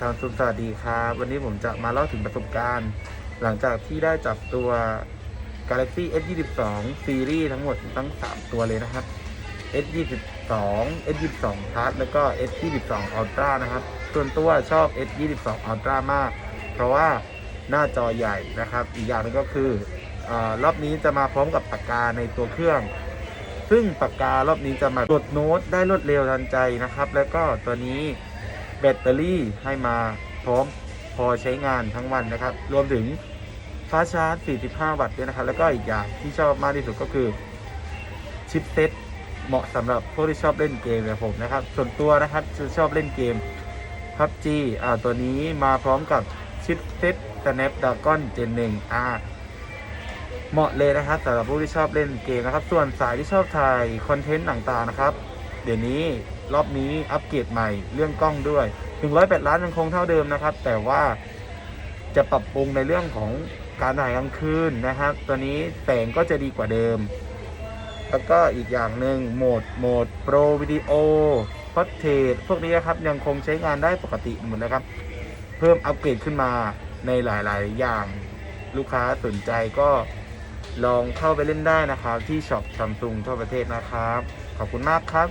ทางสุนสวัสดีครับ วันนี้ผมจะมาเล่าถึงประสบการณ์ หลังจากที่ได้จับตัว Galaxy S22 ซีรีส์ทั้งหมดทั้ง 3 ตัวเลยนะครับ S22 S22 Plus แล้วก็ S22 Ultra นะครับ ส่วนตัวชอบ S22 Ultra มาก เพราะว่าหน้าจอใหญ่นะครับ อีกอย่างนึงก็คืออรอบนี้จะมาพร้อมกับปากกาในตัวเครื่อง ซึ่งปากการอบนี้จะมากดโน้ตได้รวดเร็วทันใจนะครับ แล้วก็ตัวนี้ แบตเตอรี่ให้มาพร้อมพอใช้งานทั้งวันนะครับ รวมถึงฟ้าชาร์จ 45 วัตต์ด้วยนะครับ แล้วก็อีกอย่างที่ชอบมากที่สุดก็คือชิปเซ็ตเหมาะสำหรับพวกที่ชอบเล่นเกมแบบผมนะครับ ส่วนตัวนะครับจะชอบเล่นเกม PUBG อ่าตัวนี้มาพร้อมกับชิปเซ็ต Snapdragon Gen 1 R เหมาะเลยนะครับสำหรับผู้ที่ชอบเล่นเกมนะครับ ส่วนสายที่ชอบถ่ายคอนเทนต์ต่างๆนะครับ เดี๋ยวนี้รอบนี้อัปเกรดใหม่เรื่องกล้องด้วย 108 ล้านยังคงเท่าเดิมนะครับ แต่ว่าจะปรับปรุงในเรื่องของการถ่ายกลางคืนนะครับ ตัวนี้แสงก็จะดีกว่าเดิม แล้วก็อีกอย่างหนึ่งโหมดโหมดโปรวิดีโอพอดเทสพวกนี้นะครับยังคงใช้งานได้ปกติหมดนะครับ เพิ่มอัปเกรดขึ้นมาในหลาย ๆ อย่าง ลูกค้าสนใจก็ ลองเข้าไปเล่นได้นะครับ ที่ช็อปซัมซุงทั่วประเทศนะครับ ขอบคุณมากครับ